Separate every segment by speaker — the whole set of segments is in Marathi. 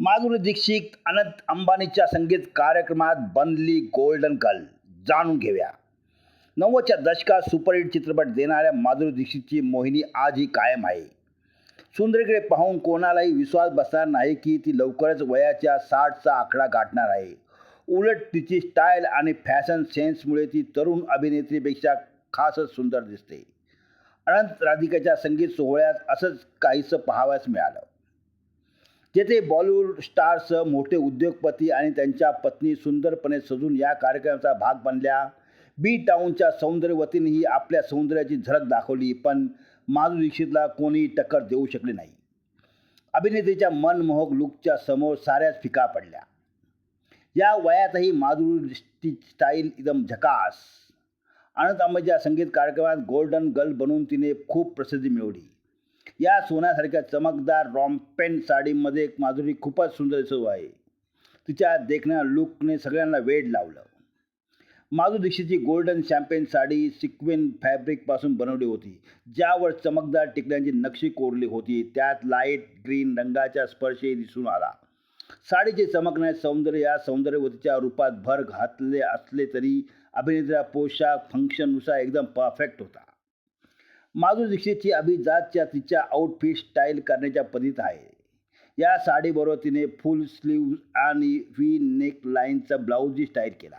Speaker 1: माधुरी दीक्षित अनंत अंबानीच्या संगीत कार्यक्रमात बनली गोल्डन गर्ल जाणून घेऊया. नव्वदच्या दशकात सुपरहिट चित्रपट देणाऱ्या माधुरी दीक्षितची मोहिनी आजही कायम आहे. सुंदरीकडे पाहून कोणालाही विश्वास बसणार नाही की ती लवकरच वयाच्या साठचा आकडा गाठणार आहे. उलट तिची स्टाईल आणि फॅशन सेन्समुळे ती तरुण अभिनेत्रीपेक्षा खासच सुंदर दिसते. अनंत राधिकाच्या संगीत सोहळ्यात असंच काहीसं पाहावयास मिळालं. जेथे बॉलिवूड स्टारसह मोठे उद्योगपती आणि त्यांच्या पत्नी सुंदरपणे सजून या कार्यक्रमाचा भाग बनल्या. बी टाऊनच्या सौंदर्यवतीनेही आपल्या सौंदर्याची झलक दाखवली पण माधुरी दीक्षितला कोणी टक्कर देऊ शकले नाही. अभिनेत्रीच्या मनमोहक लुकच्या समोर साऱ्याच फिका पडल्या. या वयातही माधुरी स्टाईल एकदम झकास. अनंत अंबाच्या संगीत कार्यक्रमात गोल्डन गर्ल बनून तिने खूप प्रसिद्धी मिळवली. या सोन्यासारख्या चमकदार रॉम्पेन साडीमध्ये एक माधुरी खूपच सुंदर दिसू आहे. तिच्या देखण्या लुकने सगळ्यांना वेड लावलं. माधुरी दीक्षितची गोल्डन शॅम्पेन साडी सिक्वेन फॅब्रिकपासून बनवली होती. ज्यावर चमकदार टिकल्यांची नक्षी कोरली होती त्यात लाइट ग्रीन रंगाचा स्पर्शही दिसून आला. साडीचे चमकणे सौंदर्य या सौंदर्यवतीच्या रूपात भर घातले असले तरी अभिनेत्रीचा पोशाख फंक्शननुसार एकदम परफेक्ट होता. माधुरी दीक्षितची अभिजातच्या तिच्या आउटफिट स्टाईल करण्याच्या पद्धत आहे. या साडीबरोबर तिने फुल स्लीव आणि व्ही नेक लाईनचा ब्लाऊजही स्टाईल केला.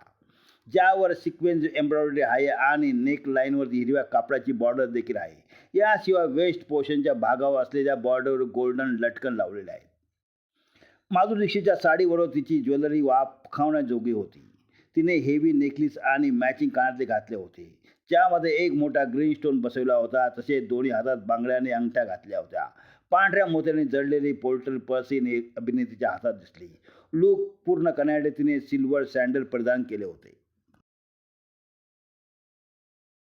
Speaker 1: ज्यावर सिक्वेन्स एम्ब्रॉयडरी आहे आणि नेक लाईनवरती हिरव्या कापडाची बॉर्डर देखील आहे. याशिवाय वेस्ट पोर्शनच्या भागावर असलेल्या बॉर्डरवर गोल्डन लटकन लावलेले आहेत. माधुरी दीक्षितच्या साडीबरोबर तिची ज्वेलरी वापखावण्याजोगी होती. तिने हेवी नेकलेस आणि मॅचिंग कानातले घातले होते. ज्यामध्ये एक मोठा ग्रीन स्टोन बसवला होता. तसेच दोन्ही हातात बांगड्याने अंगठ्या घातल्या होत्या. पांढऱ्या मोत्याने जडलेली पोल्ट्री पर्सीने अभिनेत्रीच्या हातात दिसली. लूक पूर्ण करण्यासाठी तिने सिल्वर सँडल परिधान केले होते.